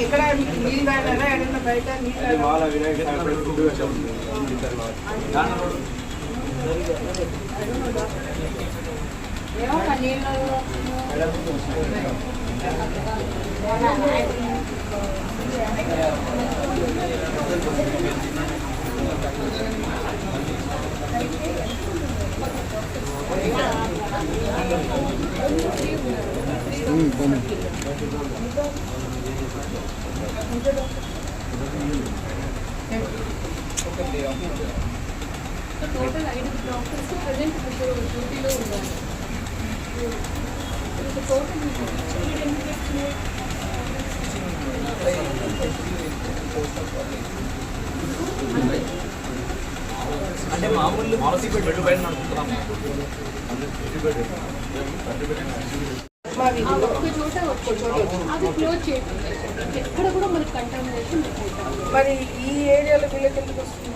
ఎక్కడ నీళ్ళు తాగారా ఎక్కడన్నా బయట నీళ్ళు ఏమో నీళ్ళు టోటల్ ఐదు డాక్టర్స్ ప్రజెంట్ ఇప్పుడు డ్యూటీలో ఉన్నారు టోటల్ అంటే మామూలు పాలసీ బెడ్ పైన నడుపుతున్నాము మరి ఈ ఏరియాలో వీళ్ళకి ఎందుకు వస్తుంది?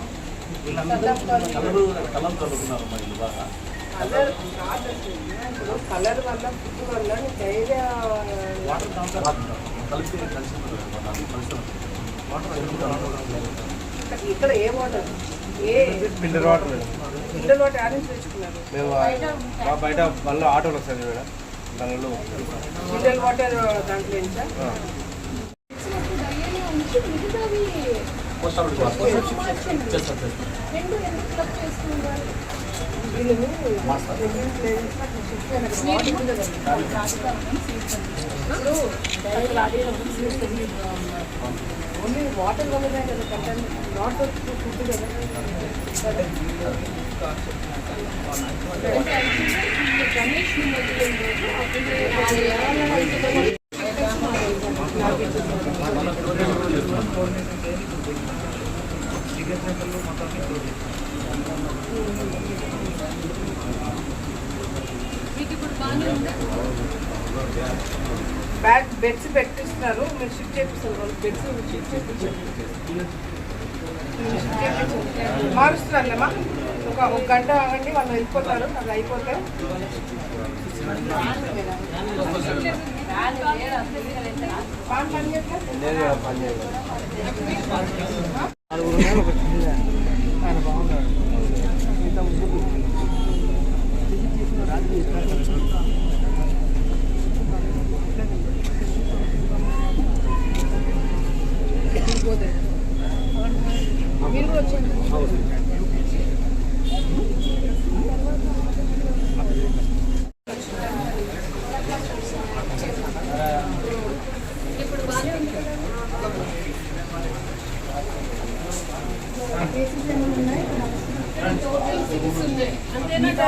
కలరు. ఇప్పుడు వల్ల ఫుడ్ వల్ల ఇక్కడ ఏ వాటర్? ఏ ఫిల్టర్ వాటర్ ఫిల్టర్ వాటర్ యాడ్ నుంచి తెచ్చుకున్నారు బయట మళ్ళీ ఆటోలు వస్తుంది మేడం. దానిలో. ఓన్లీ వాటర్ వల్లనే కదా కంటెంట్ నాట్ ఫుడ్ కదా బ్యాగ్ బెడ్స్ పెట్టిస్తున్నారు. మీరు షిఫ్ట్ చేపిస్తారు వాళ్ళు బెడ్స్ షిఫ్ట్ చేపించారు మారుస్తున్నారులేమా ఒక ఒక గంట ఆగండి వాళ్ళు వెళ్ళిపోతారు అది అయిపోతే. పాన్ పని చేస్తా పని చేయాలి మీరు కూడా వచ్చేయండి ఇప్పుడు బాగానే ఉంది కదా కేసెస్ ఏమైనా ఉన్నాయి టోటల్ సిక్స్ ఉన్నాయి అంతేనా డాక్టర్ గారు మీకు టోటల్ అమ్మా, ఇంట్లో అందరికి ఆరోగ్యం బాగానే ఉందా ఇంట్లో ఎవరికి ఏమయ్యా హాస్పిటల్ ఏంటంటే నా ప్రోగ్కి లేదు నా సెట్ రాని రాలేనండి నేను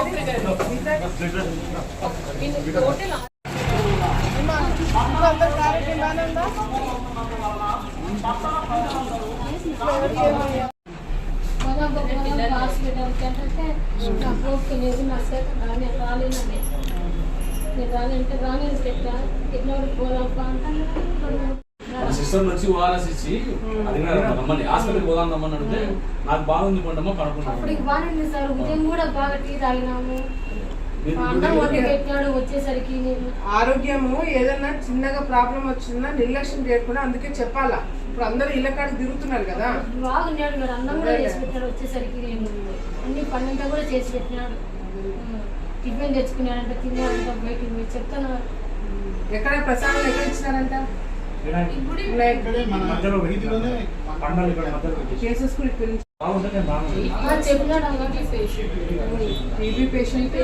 అంటే రాలేదు సెట్ ఎట్లా పోదాం అంటాను మన సిస్టర్ నుంచి ఓఆర్ఎస్ ఇచ్చి అడిగినారు రమ్మని. హాస్పిటల్కి పోదాం రమ్మని అడిగితే నాకు బాగుంది కొండమ్మ అప్పుడు కనుక్కున్నాను బాగానే సార్. ఉదయం కూడా బాగా టీ తాగినాము. మా అన్నం వండి పెట్టినాడు వచ్చేసరికి నేను ఆరోగ్యము ఏదన్నా చిన్నగా ప్రాబ్లం వచ్చినా నిర్లక్ష్యం చేయకుండా అందుకే చెప్పాలా. ఇప్పుడు అందరూ ఇళ్ళ కాడికి తిరుగుతున్నారు కదా. బాగున్నాడు మరి. అన్నం కూడా చేసి పెట్టినాడు వచ్చేసరికి నేను. అన్ని పన్నంతా కూడా చేసి పెట్టినాడు. టిఫిన్ తెచ్చుకున్నాడంట తిన్నాడంట బయటికి చెప్తున్నారు ఎక్కడ ప్రసాదం ఎక్కడ ఇచ్చినారంట? మధ్యలో పేషెంట్ టీబీ పేషెంట్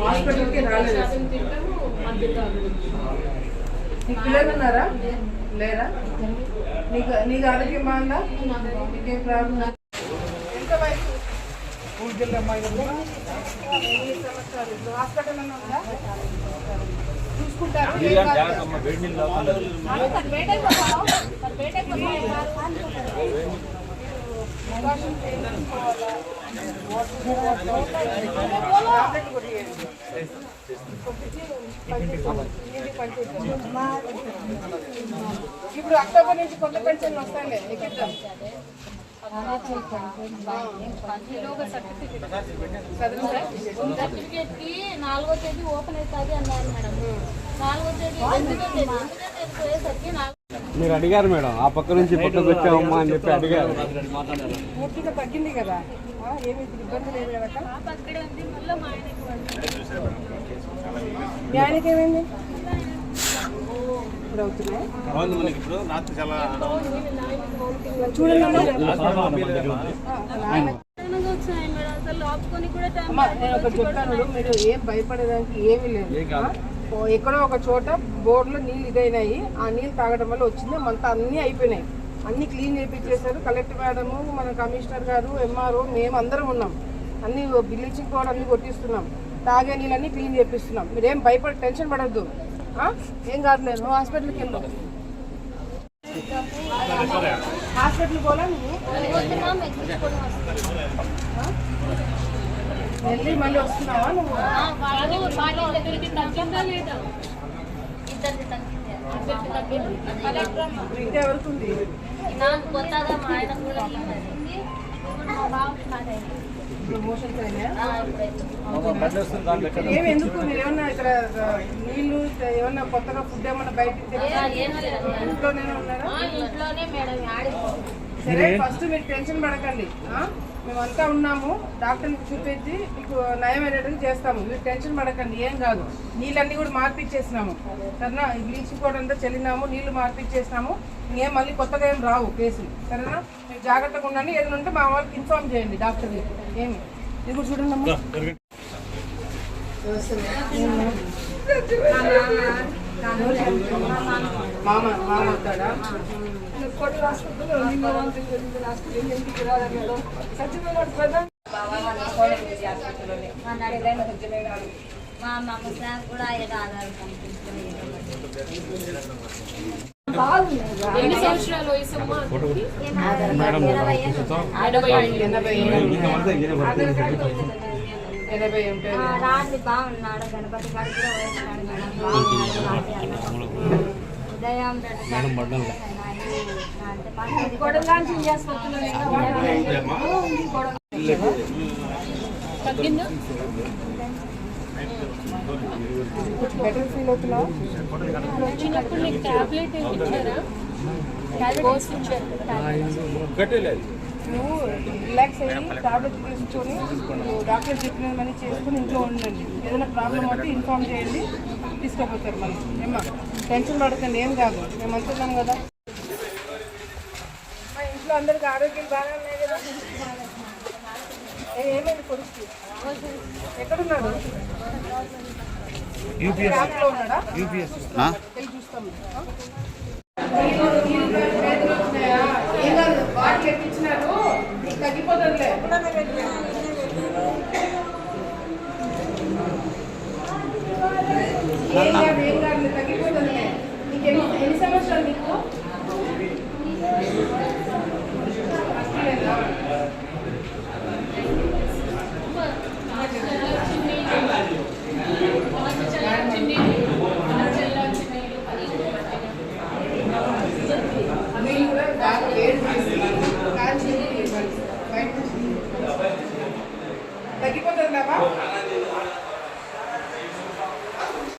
హాస్పిటల్కి రాలేదు పిల్లలు ఉన్నారా లేరా నీకు నీకు ఆరోగ్యం బాగుందా నీకేం ప్రాబ్లం ఎంత వయసు ఎన్ని సంవత్సరాలు హాస్పిటల్ ఉందా ఇప్పుడు అక్టోబర్ నుంచి కొత్త పెన్షన్లు చదువుతా సర్టిఫికేట్కి నాలుగో తేదీ ఓపెన్ అవుతుంది అన్నారు మేడం నాలుగో తేదీ ఎనిమిదో తేదీ ఎనిమిదో తేదీ పోయేసరికి నాకు మీరు అడిగారు మేడం ఆ పక్క నుంచి పక్కకు వచ్చామమ్మా అని చెప్పి అడిగారు పూర్తిగా తగ్గింది కదా ఆ, ఏమీ ఇబ్బంది లేదు కదా? టైం అమ్మా నేను ఒకటి చెప్తాను. మీరు ఏం భయపడేదానికి ఏమీ లేదు. ఎక్కడో ఒక చోట బోర్డులో నీళ్ళు ఇదైనాయి. ఆ నీళ్ళు తాగడం వల్ల వచ్చింది. మనతో అన్నీ అయిపోయినాయి. అన్ని క్లీన్ చేయించేశారు కలెక్టర్ మేడము మన కమిషనర్ గారు ఎంఆర్ఓ మేము అందరం ఉన్నాం. అన్ని బ్లీచింగ్ పౌడర్ అన్ని కొట్టిస్తున్నాం. తాగే నీళ్ళన్నీ క్లీన్ చేపిస్తున్నాం. మీరు ఏం భయపడి టెన్షన్ పడద్దు. ఏం కాదులేదు నువ్వు హాస్పిటల్కి వెళ్ళు. హాస్పిటల్ పోలా నువ్వు? వెళ్ళి మళ్ళీ వస్తున్నావా నువ్వు? ఇంకా ఎవరికి ఉంది? నాకు కొత్తగా మా ఆయన కూడా ఏమి ఎందుకు? మీరు ఏమన్నా ఇక్కడ నీళ్ళు ఏమన్నా కొత్తగా ఫుడ్ ఏమన్నా లేదు. ఇంట్లోనే ఉన్నారా? ఇంట్లోనే మేడం సరే ఫస్ట్ మీరు టెన్షన్ పడకండి. ఆ? మేమంతా ఉన్నాము. డాక్టర్ని చూపించి మీకు నయం అయ్యేటట్టు చేస్తాము. మీరు టెన్షన్ పడకండి ఏం కాదు. నీళ్ళన్నీ కూడా మార్పిచ్చేసినాము. సరేనా? బ్లీచింగ్ పౌడర్ అంతా చల్లినాము నీళ్ళు మార్పిచ్చేసినాము. ఇంకేం మళ్ళీ కొత్తగా ఏం రావు కేసులు. సరేనా? మీరు జాగ్రత్తగా ఉండండి. ఏదైనా ఉంటే మా వాళ్ళకి ఇన్ఫార్మ్ చేయండి డాక్టర్ని. ఏమి? ఇది కూడా చూడండి అమ్మా. మామ మామ అవుతాడా మా అమ్మ స్నాక్ కూడా ఏదో ఆధార్ కనిపించలేదు ఎన్ని సంవత్సరాలు వయసు అమ్మా ఎనభై ఎనభై ఉంటాయి రాత్రి బాగున్నాడు. గణపతి గారు కూడా వేసినాడు. ఉదయం బెటర్ ఫీల్ అవుతున్నావు వచ్చినప్పుడు నీకు టాబ్లెట్ ఏమి ఇచ్చారా? కోర్స్ ఇచ్చారు. కట్టేలేదు నువ్వు రిలాక్స్ అయ్యి టాబ్లెట్ తీసుకొని నువ్వు డాక్టర్ చెప్పినవన్నీ చేసుకుని ఇంట్లో ఉండండి. ఏదైనా ప్రాబ్లం అయితే ఇన్ఫార్మ్ చేయండి తీసుకోపోతారు మళ్ళీ. ఏమా టెన్షన్ పడకండి ఏం కాదు మేము అంటున్నాం కదా. మా ఇంట్లో అందరికి ఆరోగ్యం బాగానే ఉన్నాయి కదా. ఏ- ఏమైంది కొడుకు? ఎక్కడున్నాడు? చూస్తాం. నీళ్ళు నీళ్ళు తగ్గిపోతుందిలే. ఏం